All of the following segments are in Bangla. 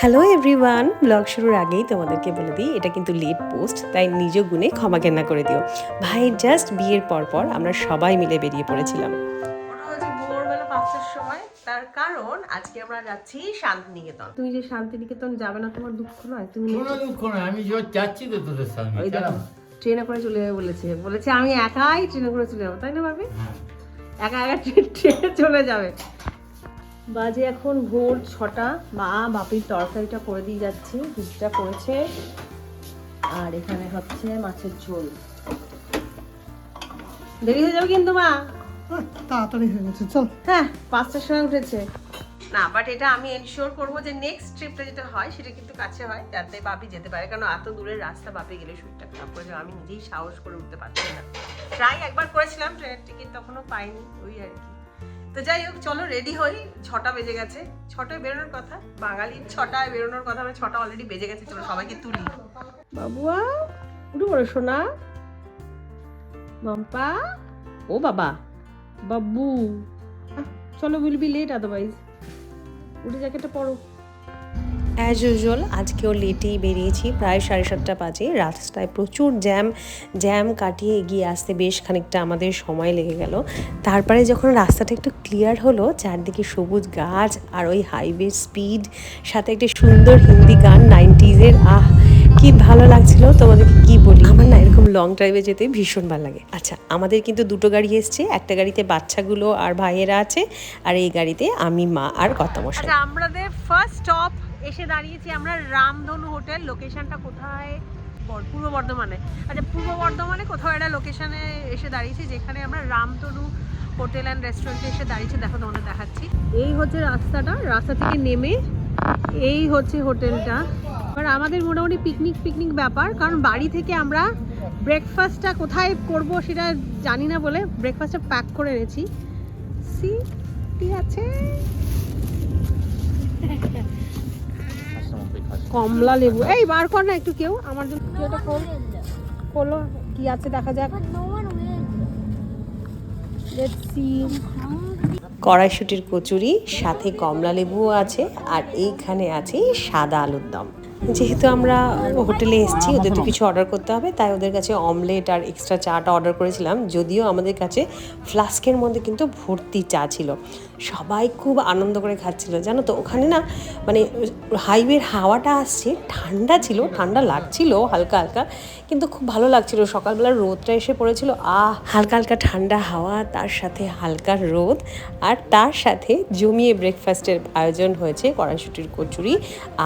হ্যালো এভরিওয়ান ব্লগ শুরুর আগেই তোমাদেরকে বলে দিই এটা কিন্তু লেট পোস্ট তাই নিজ গুণে ক্ষমা কেন্না করে দিও। ভাই জাস্ট বিয়ের পর পর আমরা সবাই মিলে বেরিয়ে পড়েছিলাম। ভোরবেলা পাঁচটার সময় তার কারণ আজকে আমরা যাচ্ছি শান্তিনিকেতন। তুমি যে শান্তিনিকেতন যাবে না তোমার দুঃখ নয়? তুমি কোনো দুঃখ নয় আমি যাচ্ছি তো তোদের সঙ্গে ওই দেখো ট্রেনে করে চলে যাবে বলেছে। বলেছে আমি একাই ট্রেনে করে চলে যাব। তাই না ভাবি? হ্যাঁ। একা একা ট্রে- ট্রেনে চলে যাবে। বাজে এখন ভোর ছটা। মা বাপির তরকারিটা করে দিয়ে যাচ্ছে দুধটা করেছে। আর এখানে হচ্ছে মাছের ঝোল। দেরি হয়ে যাবে কিন্তু মা? তাড়াতাড়ি হয়ে গেছে চল। হ্যাঁ পাঁচটার সময় উঠেছে। না বাট এটা আমি এনশিওর করব যে নেক্সট ট্রিপটা যেটা হয় সেটা কিন্তু কাছে হয় যাতে বাপি যেতে পারে। কারণ এত দূরের রাস্তা বাপি গেলে শরীরটা খারাপ করে আমি নিজেই সাহস করে উঠতে পারছি না। ট্রাই একবার করেছিলাম ট্রেনের টিকিট তখনও পাইনি ওই আর কি। তো যাই হোক, চলো রেডি হই। ছটা বেজে গেছে। ছটায় বেরোনোর কথা। বাঙালির ছটায় বেরোনোর কথা মানে ছটা অলরেডি বেজে গেছে, চলো সবাইকে তুলি। বাবুয়া, উঠে পড়ো সোনা। মাম্পা। ও বাবা বাবু চলো উইল বি লেট আদারওয়াইজ উঠে জ্যাকেটটা পরো। অ্যাজ ইউজুয়াল আজকেও লেটেই বেরিয়েছি। প্রায় সাড়ে সাতটা বাজে। রাস্তায় প্রচুর জ্যাম। জ্যাম কাটিয়ে এগিয়ে আসতে বেশ খানিকটা আমাদের সময় লেগে গেল। তারপরে যখন রাস্তাটা একটু ক্লিয়ার হলো, চারদিকে সবুজ গাছ আর ওই হাইওয়ে স্পিড সাথে একটি সুন্দর হিন্দি গান নাইনটিজের আহ, কি ভালো লাগছিল। তোমাদেরকে কি বলি? আমার না এরকম লং ড্রাইভে যেতে ভীষণ ভালো লাগে। আচ্ছা আমাদের কিন্তু দুটো গাড়ি এসছে। একটা গাড়িতে বাচ্চাগুলো আর ভাইয়েরা আছে, আর এই গাড়িতে আমি, মা আর কত আচ্ছা আমাদের ফার্স্ট স্টপ এসে দাঁড়িয়েছি আমরা রামধনু হোটেল লোকেশনটা কোথায়? পূর্ব বর্ধমানে। আচ্ছা পূর্ব বর্ধমানে কোথাও একটা লোকেশনে এসে দাঁড়িয়েছি, যেখানে আমরা রামধনু হোটেল অ্যান্ড রেস্টুরেন্টে এসে দাঁড়িয়েছি। দেখো, তোমাদের দেখাচ্ছি। এই হচ্ছে রাস্তাটা, রাস্তা থেকে নেমে এই হচ্ছে হোটেলটা। এবার আমাদের মোটামুটি পিকনিক পিকনিক ব্যাপার, কারণ বাড়ি থেকে আমরা ব্রেকফাস্টটা কোথায় করব সেটা জানি না বলে ব্রেকফাস্টটা প্যাক করে এনেছি। সি কি আছে? কমলা লেবু। এই বার কর না একটু কেউ। আমার জন্য এটা খোল। খোলো কি আছে দেখা যাক. কড়াইশুটির কচুরি সাথে কমলা লেবুও আছে আর এইখানে আছে সাদা আলুর দম। যেহেতু আমরা হোটেলে এসেছি ওদের তো কিছু অর্ডার করতে হবে তাই ওদের কাছে অমলেট আর এক্সট্রা চাটা অর্ডার করেছিলাম যদিও আমাদের কাছে ফ্লাস্কের মধ্যে কিন্তু ভর্তি চা ছিল। সবাই খুব আনন্দ করে খাচ্ছিল। জানো তো, ওখানে না মানে হাইওয়ের হাওয়াটা আসছে, ঠান্ডা ছিল, ঠান্ডা লাগছিল হালকা হালকা, কিন্তু খুব ভালো লাগছিল। সকালবেলা রোদটা এসে পড়েছিল, আহ, হালকা হালকা ঠান্ডা হাওয়া, তার সাথে হালকা রোদ, আর তার সাথে জমিয়ে ব্রেকফাস্টের আয়োজন হয়েছে কড়াইশুটির কচুরি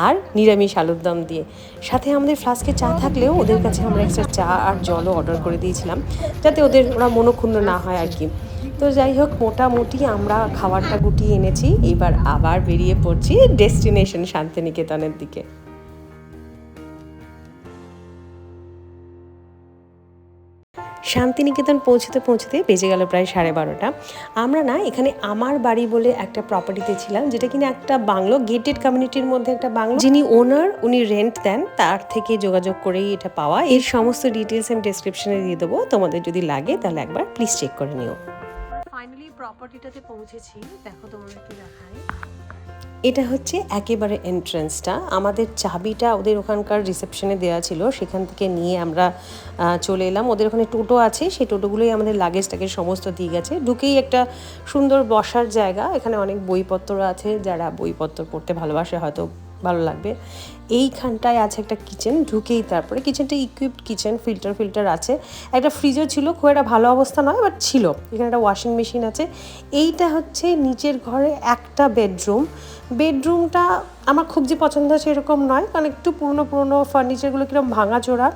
আর নিরামিষ আলুর দম দিয়ে। সাথে আমাদের ফ্লাস্কে চা থাকলেও ওদের কাছে আমরা এক্সট্রা চা আর জলও অর্ডার করে দিয়েছিলাম, যাতে ওদের ওরা মনক্ষুণ্ণ না হয় আর কি। তো যাই হোক, মোটামুটি আমরা খাবারটা গুটিয়ে এনেছি। এবার আবার বেরিয়ে পড়ছি ডেস্টিনেশন শান্তিনিকেতনের দিকে। শান্তিনিকেতন পৌঁছতে পৌঁছতে বেজে গেল প্রায় সাড়ে বারোটা। আমরা না এখানে আমার বাড়ি বলে একটা প্রপার্টিতে ছিলাম, যেটা কিনা একটা বাংলো গেটেড কমিউনিটির মধ্যে একটা বাংলো। যিনি ওনার উনি রেন্ট দেন, তার থেকে যোগাযোগ করেই এটা পাওয়া। এর সমস্ত ডিটেলস আমি ডেসক্রিপশনে দিয়ে দেবো। তোমাদের যদি লাগে, তাহলে একবার প্লিজ চেক করে নিও। প্রপার্টিটাতে পৌঁছেছি, দেখো তোমাদেরকে দেখাই এটা হচ্ছে একেবারে এন্ট্রেন্সটা আমাদের চাবিটা ওদের ওখানকার রিসেপশনে দেওয়া ছিল, সেখান থেকে নিয়ে আমরা চলে এলাম। ওদের ওখানে টোটো আছে, সেই টোটোগুলোই আমাদের লাগেজটাকে সমস্ত দিয়ে গেছে। ঢুকেই একটা সুন্দর বসার জায়গা, এখানে অনেক বইপত্র আছে, যারা বইপত্র পড়তে ভালোবাসে, হয়তো ভালো লাগবে। এইখানটায় আছে একটা কিচেন ঢুকেই তারপরে কিচেনটা ইকুইপড কিচেন ফিল্টার ফিল্টার আছে। একটা ফ্রিজও ছিল, খুব একটা ভালো অবস্থা নয় বাট ছিল। এখানে একটা ওয়াশিং মেশিন আছে। এইটা হচ্ছে নিচের ঘরে একটা বেডরুম বেডরুমটা আমার খুব যে পছন্দ আছে এরকম নয়, কারণ একটু পুরনো পুরনো ফার্নিচারগুলো কীরকম ভাঙাচোরা।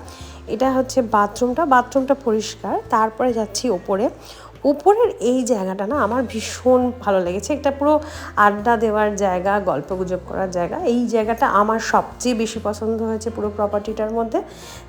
এটা হচ্ছে বাথরুমটা বাথরুমটা পরিষ্কার। তারপরে যাচ্ছি ওপরে। উপরের এই জায়গাটা না আমার ভীষণ ভালো লেগেছে। একটা পুরো আড্ডা দেওয়ার জায়গা গল্প গুজব করার জায়গা। এই জায়গাটা আমার সবচেয়ে বেশি পছন্দ হয়েছে পুরো প্রপার্টিটার মধ্যে।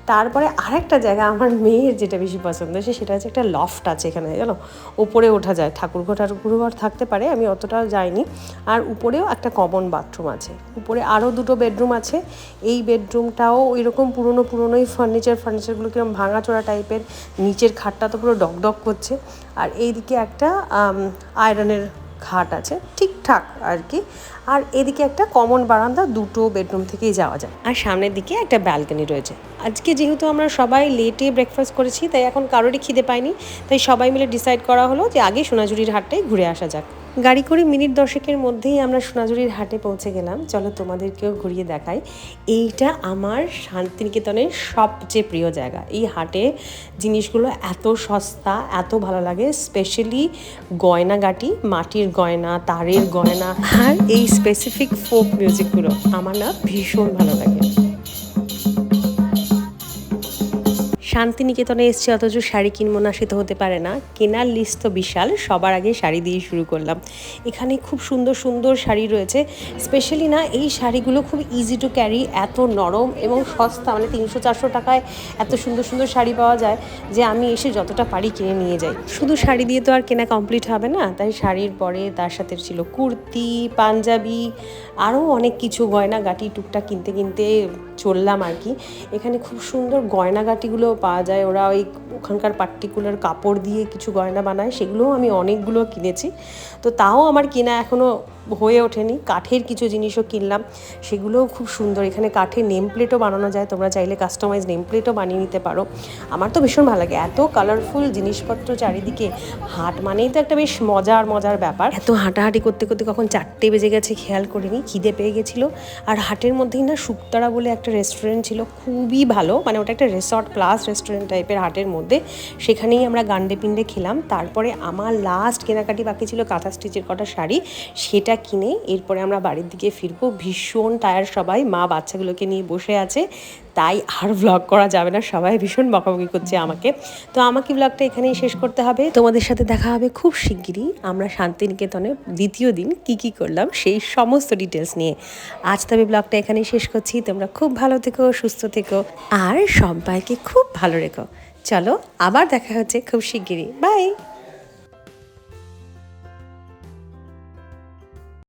তারপরে আরেকটা জায়গা আমার মেয়ের যেটা বেশি পছন্দ হয়েছে, সেটা হচ্ছে একটা লফট আছে এখানে, জানো? উপরে ওঠা যায় ঠাকুরঘর ঠাকুরঘর থাকতে পারে, আমি অতটাও যাইনি। আর উপরেও একটা কমন বাথরুম আছে। উপরে আরও দুটো বেডরুম আছে। এই বেডরুমটাও এরকম পুরনো, পুরনোই ফার্নিচার ফার্নিচারগুলো কীরকম ভাঙাচোরা টাইপের নিচের খাটটা তো পুরো ডক ডক করছে। আর এইদিকে একটা আয়রনের ঘাট আছে, ঠিকঠাক আর কি। আর এদিকে একটা কমন বারান্দা, দুটো বেডরুম থেকেই যাওয়া যায়। আর সামনের দিকে একটা ব্যালকনি রয়েছে। আজকে যেহেতু আমরা সবাই লেটে ব্রেকফাস্ট করেছি, তাই এখন কারোরই খিদে পাইনি তাই সবাই মিলে ডিসাইড করা হলো যে আগে সোনাঝুরির হাটটাই ঘুরে আসা যাক। গাড়ি করে মিনিট দশেকের মধ্যেই আমরা সোনাঝুরির হাটে পৌঁছে গেলাম। চলো তোমাদেরকেও ঘুরিয়ে দেখাই। এইটা আমার শান্তিনিকেতনের সবচেয়ে প্রিয় জায়গা। এই হাটে জিনিসগুলো এত সস্তা এত ভালো লাগে স্পেশালি গয়নাগাটি মাটির গয়না তারের গয়না আর এই স্পেসিফিক ফোক মিউজিকগুলো আমার না ভীষণ ভালো লাগে। শান্তিনিকেতনে এসছে, অথচ শাড়ি কিনবো না সে তো হতে পারে না। কেনার লিস্ট তো বিশাল, সবার আগে শাড়ি দিয়ে শুরু করলাম। এখানে খুব সুন্দর সুন্দর শাড়ি রয়েছে। স্পেশালি না, এই শাড়িগুলো খুব ইজি টু ক্যারি এত নরম এবং সস্তা মানে তিনশো চারশো টাকায় এত সুন্দর সুন্দর শাড়ি পাওয়া যায় যে আমি এসে যতটা পারি কিনে নিয়ে যাই। শুধু শাড়ি দিয়ে তো আর কেনা কমপ্লিট হবে না, তাই শাড়ির পরে তার সাথে ছিল কুর্তি, পাঞ্জাবি আরও অনেক কিছু গয়নাগাটি টুকটাক কিনতে কিনতে চললাম আর কি। এখানে খুব সুন্দর গয়নাগাটিগুলো পাওয়া যায়। ওরা ওই ওখানকার পার্টিকুলার কাপড় দিয়ে কিছু গয়না বানায়, সেগুলোও আমি অনেকগুলো কিনেছি। তো তাও আমার কেনা এখনও হয়ে ওঠেনি। কাঠের কিছু জিনিসও কিনলাম। সেগুলোও খুব সুন্দর। এখানে কাঠের নেম প্লেটও বানানো যায়। তোমরা চাইলে কাস্টমাইজ নেম প্লেটও বানিয়ে নিতে পারো। আমার তো ভীষণ ভালো লাগে। এত কালারফুল জিনিসপত্র চারিদিকে হাট মানেই তো একটা বেশ মজার মজার ব্যাপার। এত হাঁটাহাঁটি করতে করতে কখন চারটে বেজে গেছে, খেয়াল করিনি। খিদে পেয়ে গেছিল। আর হাটের মধ্যেই না, শুক্তারা বলে একটা রেস্টুরেন্ট ছিল। খুবই ভালো। মানে ওটা একটা রিসর্ট প্লাস রেস্টুরেন্ট টাইপের হাটের মধ্যে। সেখানেই আমরা গান্ডে পিন্ডে খেলাম। তারপরে আমার লাস্ট কেনাকাটি বাকি ছিল কাঁথা স্টিচের কটা শাড়ি। সেটা কিনে এরপরে আমরা বাড়ির দিকে ফিরবো। ভীষণ টায়ার সবাই। মা বাচ্চাগুলোকে নিয়ে বসে আছে। তাই আর ব্লগ করা যাবে না। সবাই ভীষণ বকাবকি করছে আমাকে। তো আমাকে ব্লগটা এখানেই শেষ করতে হবে। তোমাদের সাথে দেখা হবে খুব শিগগিরই। আমরা শান্তিনিকেতনে দ্বিতীয় দিন কি কি করলাম সেই সমস্ত ডিটেলস নিয়ে। আজ তবে ব্লগটা এখানেই শেষ করছি। তোমরা খুব ভালো থেকো, সুস্থ থেকো। আর সবাইকে খুব ভালো রেখো। চলো আবার দেখা হচ্ছে খুব শিগগিরই। বাই